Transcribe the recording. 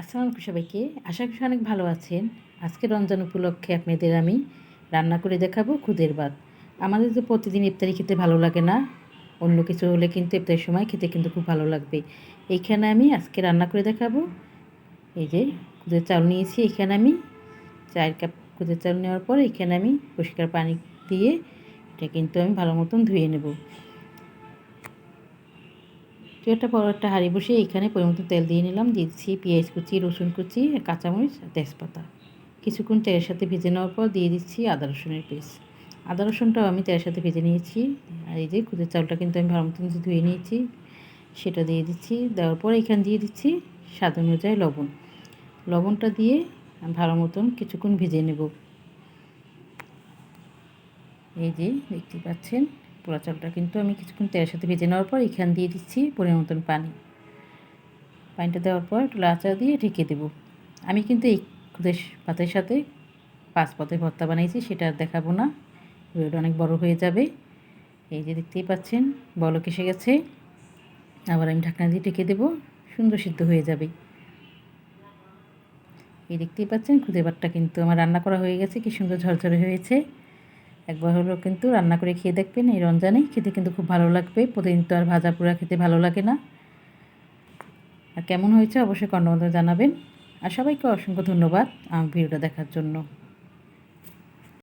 আসসালামু আলাইকুম সবাইকে। আশা করি অনেক ভালো আছেন। আজকে রমজান উপলক্ষে আপনাদের আমি রান্না করে দেখাবো খুদের ভাত। আমাদের তো প্রতিদিন ইফতারি খেতে ভালো লাগে না। অন্য কিছু হলে কিন্তু ইফতারির সময় খেতে কিন্তু খুব ভালো লাগবে। এইখানে আমি আজকে রান্না করে দেখাবো। এই যে খুদের চাল নিয়েছি, এখানে আমি চার কাপ খুদের চাল নেওয়ার পর এখানে আমি পরিষ্কার পানি দিয়ে এটা কিন্তু আমি ভালো মতন ধুয়ে নেব। তো একটা বড় একটা হাঁড়ি বসিয়ে এখানে পরিমতো তেল দিয়ে নিলাম। দিচ্ছি পেঁয়াজ কুচি, রসুন কুচি, কাঁচামরিচ, তেজপাতা। কিছুক্ষণ তেলের সাথে ভেজে নেওয়ার পর দিয়ে দিচ্ছি আদা রসুনের পেস্ট। আদা রসুনটাও আমি তেলের সাথে ভেজে নিয়েছি। আর এই যে খুদের চালটা কিন্তু আমি ভালো মতন ধুয়ে নিয়েছি, সেটা দিয়ে দিচ্ছি। দেওয়ার পর এখানে দিয়ে দিচ্ছি স্বাদ অনুযায়ী লবণ। লবণটা দিয়ে ভালো মতন কিছুক্ষণ ভেজে নেব। এই যে দেখতে পাচ্ছেন পোড়া চালটা কিন্তু আমি কিছুক্ষণ তেলের সাথে ভেজে নেওয়ার পর এখান দিয়ে দিচ্ছি পরিমাণ মতন পানি। পানিটা দেওয়ার পর একটু লাচা দিয়ে ঢেকে দেবো। আমি কিন্তু এই খুদের পাতের সাথে পাঁচ পাতের ভর্তা বানিয়েছি সেটা দেখাবো না। ভিডিওটা অনেক বড় হয়ে যাবে। এই যে দেখতেই পাচ্ছেন, বলক এসে গেছে। আবার আমি ঢাকনা দিয়ে ঢেকে দেবো, সুন্দর সিদ্ধ হয়ে যাবে। এই দেখতেই পাচ্ছেন খুদে ভাতটা কিন্তু আমার রান্না করা হয়ে গেছে, কি সুন্দর ঝরঝরে হয়েছে। একবার হলেও কিন্তু রান্না করে খেয়ে দেখবেন, এই রমজানে খেতে কিন্তু খুব ভালো লাগবে। প্রতিদিন তো আর ভাজা পোড়া খেতে ভালো লাগে না। আর কেমন হয়েছে অবশ্যই কর্ণবন্ধ জানাবেন। আর সবাইকে অসংখ্য ধন্যবাদ আমার ভিডিওটা দেখার জন্য।